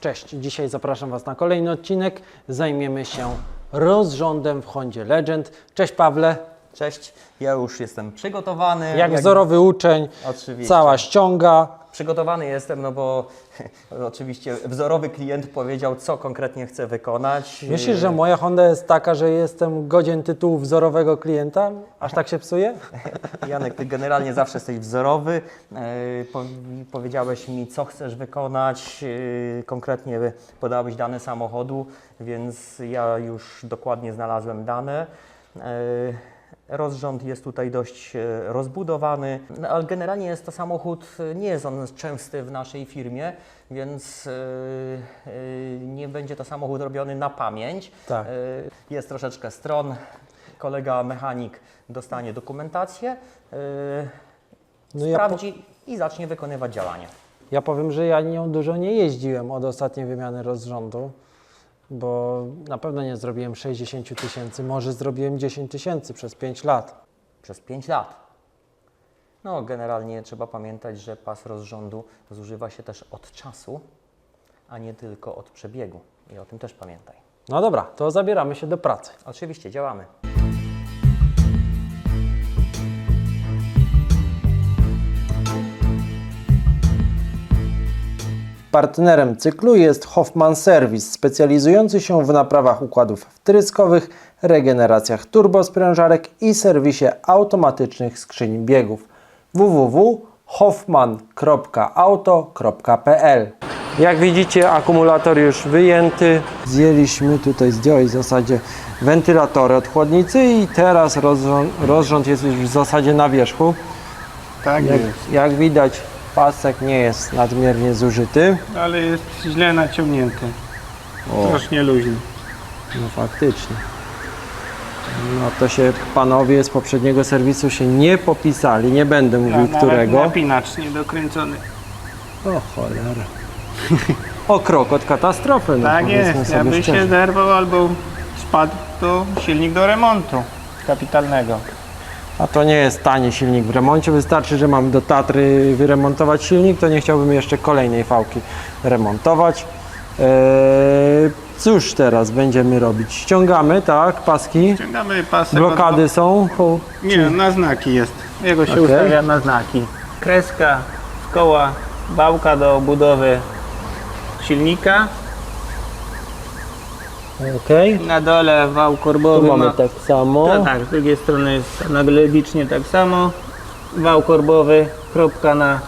Cześć, dzisiaj zapraszam Was na kolejny odcinek. Zajmiemy się rozrządem w Hondzie Legend. Cześć Pawle, Cześć, ja już jestem przygotowany. jak wzorowy uczeń, Oczywiście. cała ściąga. Przygotowany jestem, no bo oczywiście wzorowy klient powiedział, co konkretnie chce wykonać. Myślisz, że moja Honda jest taka, że jestem godzien tytułu wzorowego klienta? Aż tak się psuje? Janek, ty generalnie zawsze jesteś wzorowy. Po, powiedziałeś mi, co chcesz wykonać. E, konkretnie podałeś dane samochodu, więc ja już dokładnie znalazłem dane. Rozrząd jest tutaj dość e, rozbudowany, no, ale generalnie jest to samochód, e, nie jest on częsty w naszej firmie, więc e, e, nie będzie to samochód robiony na pamięć. Tak. E, Jest troszeczkę stron, kolega mechanik dostanie dokumentację, e, No ja, po, sprawdzi i zacznie wykonywać działania. ja powiem, że ja nią dużo nie jeździłem od ostatniej wymiany rozrządu, bo na pewno nie zrobiłem 60 tysięcy, może zrobiłem 10 tysięcy przez 5 lat. Przez 5 lat. No, generalnie trzeba pamiętać, że pas rozrządu zużywa się też od czasu, a nie tylko od przebiegu. I o tym też pamiętaj. No dobra, to zabieramy się do pracy. Oczywiście działamy. Partnerem cyklu jest Hoffman Service, specjalizujący się w naprawach układów wtryskowych, regeneracjach turbosprężarek i serwisie automatycznych skrzyń biegów www.hoffman.auto.pl Jak widzicie akumulator już wyjęty. Zjęliśmy tutaj, zdjąłeś w zasadzie wentylatory od chłodnicy i teraz rozrząd, rozrząd jest już w zasadzie na wierzchu. Tak Jak, jest, jak widać pasek nie jest nadmiernie zużyty. ale jest źle naciągnięty. Strasznie luźny. No faktycznie. No to się panowie z poprzedniego serwisu się nie popisali, nie będę mówił nawet którego. Napinacz niedokręcony. O cholera. O krok od katastrofy, no tak powiedzmy jest, sobie jakby się zerwał albo spadł, to silnik do remontu kapitalnego. A to nie jest tani silnik w remoncie, wystarczy, że mam do Tatry wyremontować silnik, to nie chciałbym jeszcze kolejnej fałki remontować. Eee, cóż teraz będziemy robić? Ściągamy, tak, paski, Ciągamy pasek. blokady są. O, Od... Nie, na znaki jest. Jego się Okej. ustawia na znaki. Kreska koła, bałka do budowy silnika. Okej, Na dole wał tu korbowy mamy ma... tak samo. Tak, tak, z drugiej strony jest analogicznie tak samo. Wał korbowy, kropka na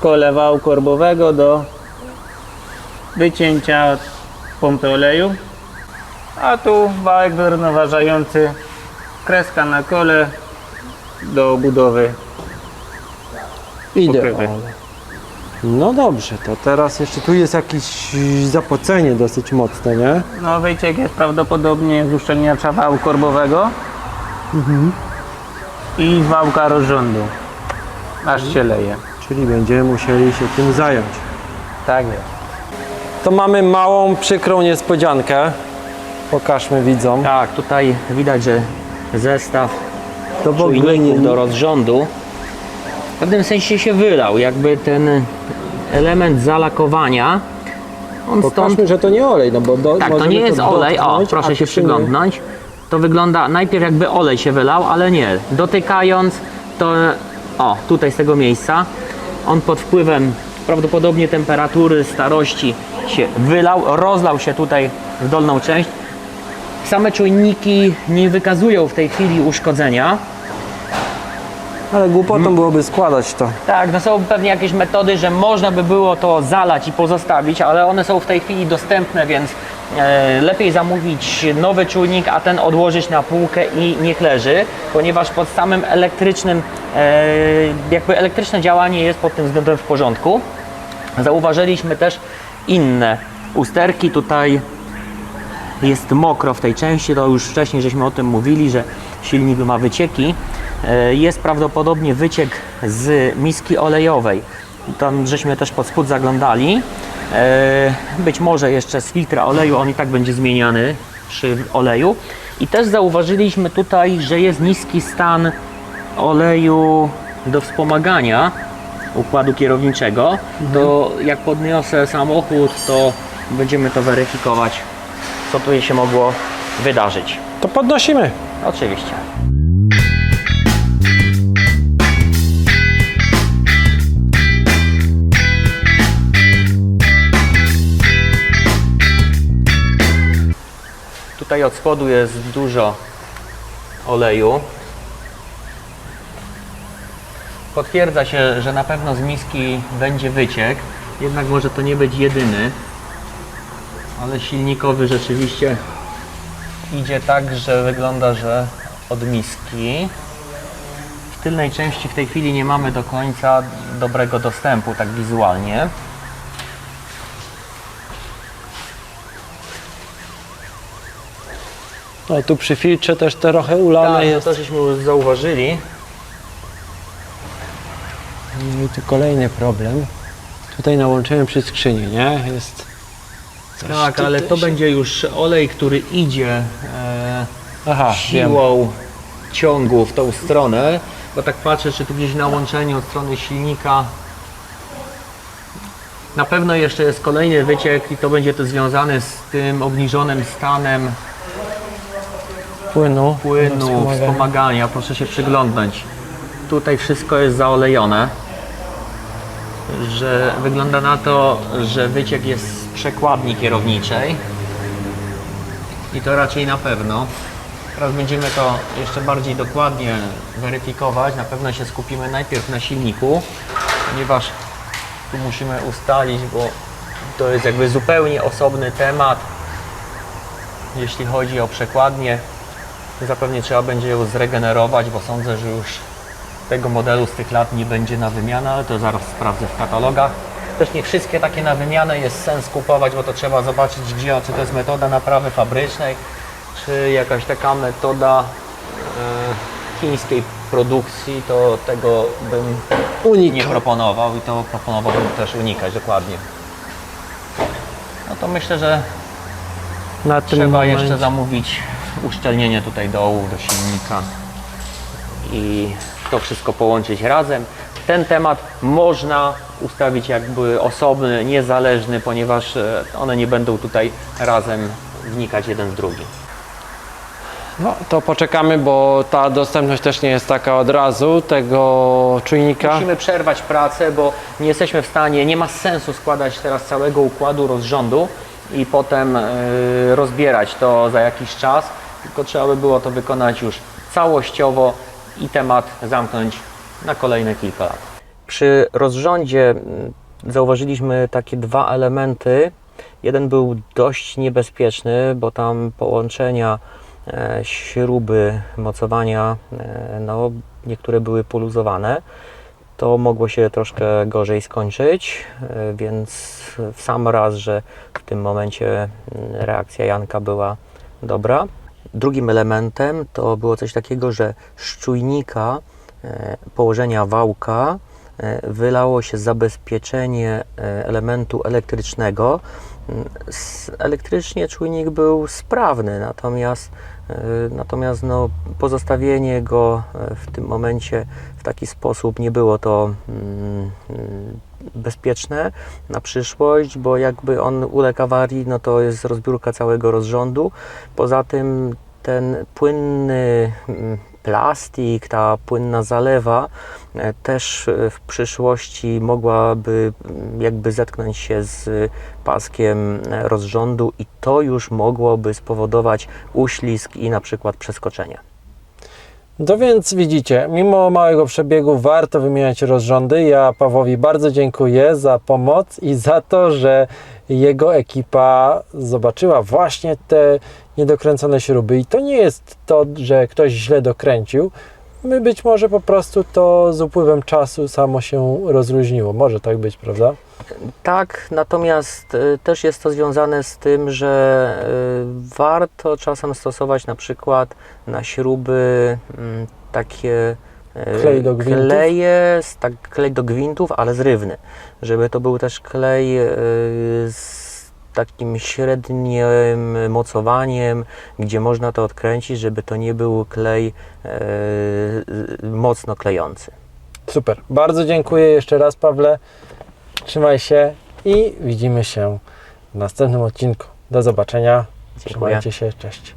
kole wału korbowego do wycięcia pompy oleju. A tu wałek wyrównoważający, kreska na kole do budowy. Idealnie. No dobrze, to teraz jeszcze tu jest jakieś zapocenie dosyć mocne, nie? No wyciek jest prawdopodobnie z uszczelniacza wału korbowego i z wałka rozrządu. Aż się leje. Czyli będziemy musieli się tym zająć. Tak jest. To mamy małą, przykrą niespodziankę. Pokażmy widzom. Tak, tutaj widać, że zestaw To czujników do rozrządu w pewnym sensie się wylał. Jakby ten element zalakowania, on stąd Pokażmy, że to nie olej, no bo do, Tak, to nie jest olej. O, dotknąć, a proszę się przyglądnąć. To wygląda najpierw jakby olej się wylał, ale nie. Dotykając to, o, tutaj z tego miejsca, on pod wpływem prawdopodobnie temperatury, starości się wylał, rozlał się tutaj w dolną część. Same czujniki nie wykazują w tej chwili uszkodzenia. Ale głupotą byłoby składać to. Tak, no są pewnie jakieś metody, że można by było to zalać i pozostawić, ale one są w tej chwili dostępne, więc e, lepiej zamówić nowy czujnik, a ten odłożyć na półkę i niech leży, ponieważ pod samym elektrycznym, e, jakby elektryczne działanie jest pod tym względem w porządku. Zauważyliśmy też inne usterki tutaj jest mokro w tej części, to już wcześniej żeśmy o tym mówili, że silnik ma wycieki. E, Jest prawdopodobnie wyciek z miski olejowej. Tam żeśmy też pod spód zaglądali. E, Być może jeszcze z filtra oleju, on i tak będzie zmieniany przy oleju. I też zauważyliśmy tutaj, że jest niski stan oleju do wspomagania. układu kierowniczego, to jak podniosę samochód, to będziemy to weryfikować, co tu się mogło wydarzyć. To podnosimy. Oczywiście. Tutaj od spodu jest dużo oleju. Potwierdza się, że na pewno z miski będzie wyciek, jednak może to nie być jedyny. Ale silnikowy rzeczywiście idzie tak, że wygląda, że od miski. W tylnej części w tej chwili nie mamy do końca dobrego dostępu, tak wizualnie. No tu przy filtrze też trochę ulane Tak, jest. to żeśmy już zauważyli. No i tu kolejny problem. Tutaj nałączyłem przy skrzyni, nie? Jest. Coś Tak, ale to będzie już olej, który idzie e, Aha, siłą ciągu w tą stronę, bo tak patrzę, czy tu gdzieś na łączeniu od strony silnika na pewno jeszcze jest kolejny wyciek i to będzie to związane z tym obniżonym stanem Płynu. płynu, Wspomagania. wspomagania. Proszę się przyglądnąć. Tutaj wszystko jest zaolejone. Że wygląda na to, że wyciek jest przekładni kierowniczej. I to raczej na pewno. Teraz będziemy to jeszcze bardziej dokładnie weryfikować. Na pewno się skupimy najpierw na silniku, ponieważ tu musimy ustalić, bo to jest jakby zupełnie osobny temat. Jeśli chodzi o przekładnię, Zapewne trzeba będzie ją zregenerować, bo sądzę, że już tego modelu z tych lat nie będzie na wymianę, ale to zaraz sprawdzę w katalogach. Też nie wszystkie takie na wymianę jest sens kupować, bo to trzeba zobaczyć gdzie, czy to jest metoda naprawy fabrycznej, czy jakaś taka metoda e, chińskiej produkcji, to tego bym Unik. nie proponował i to proponowałbym też unikać dokładnie. No to myślę, że Na tym Trzeba momencie. jeszcze zamówić uszczelnienie tutaj dołu do silnika i to wszystko połączyć razem. Ten temat można ustawić jakby osobny, niezależny, ponieważ e, one nie będą tutaj razem wnikać jeden w drugi. No to poczekamy, bo ta dostępność też nie jest taka od razu tego czujnika. Musimy przerwać pracę, bo nie jesteśmy w stanie, nie ma sensu składać teraz całego układu rozrządu i potem e, rozbierać to za jakiś czas, tylko trzeba by było to wykonać już całościowo i temat zamknąć na kolejne kilka lat. Przy rozrządzie zauważyliśmy takie dwa elementy. Jeden był dość niebezpieczny, bo tam połączenia e, śruby mocowania, e, no, niektóre były poluzowane. To mogło się troszkę gorzej skończyć, e, więc w sam raz, że w tym momencie reakcja Janka była dobra. Drugim elementem to było coś takiego, że z czujnika e, położenia wałka e, wylało się zabezpieczenie e, elementu elektrycznego. Mm, Elektrycznie czujnik był sprawny, natomiast, e, natomiast no, pozostawienie go e, w tym momencie w taki sposób nie było to mm, mm, bezpieczne na przyszłość, bo jakby on uległ awarii, no to jest rozbiórka całego rozrządu. Poza tym ten płynny plastik, ta płynna zalewa e, też e, w przyszłości mogłaby mm, jakby zetknąć się z paskiem e, rozrządu i to już mogłoby spowodować uślizg i na przykład przeskoczenie. No więc widzicie, mimo małego przebiegu warto wymieniać rozrządy. Ja Pawłowi bardzo dziękuję za pomoc i za to, że jego ekipa zobaczyła właśnie te niedokręcone śruby. I to nie jest to, że ktoś źle dokręcił. My być może po prostu to z upływem czasu samo się rozluźniło. Może tak być, prawda? Tak, natomiast y, też jest to związane z tym, że y, warto czasem stosować na przykład na śruby mm, takie y, Klej do gwintów? kleje, z- tak, klej do gwintów, ale zrywny, żeby to był też klej z takim średnim mocowaniem, gdzie można to odkręcić, żeby to nie był klej y, mocno klejący. Super. Bardzo dziękuję jeszcze raz, Pawle. Trzymaj się i widzimy się w następnym odcinku. Do zobaczenia. Trzymajcie się. Cześć.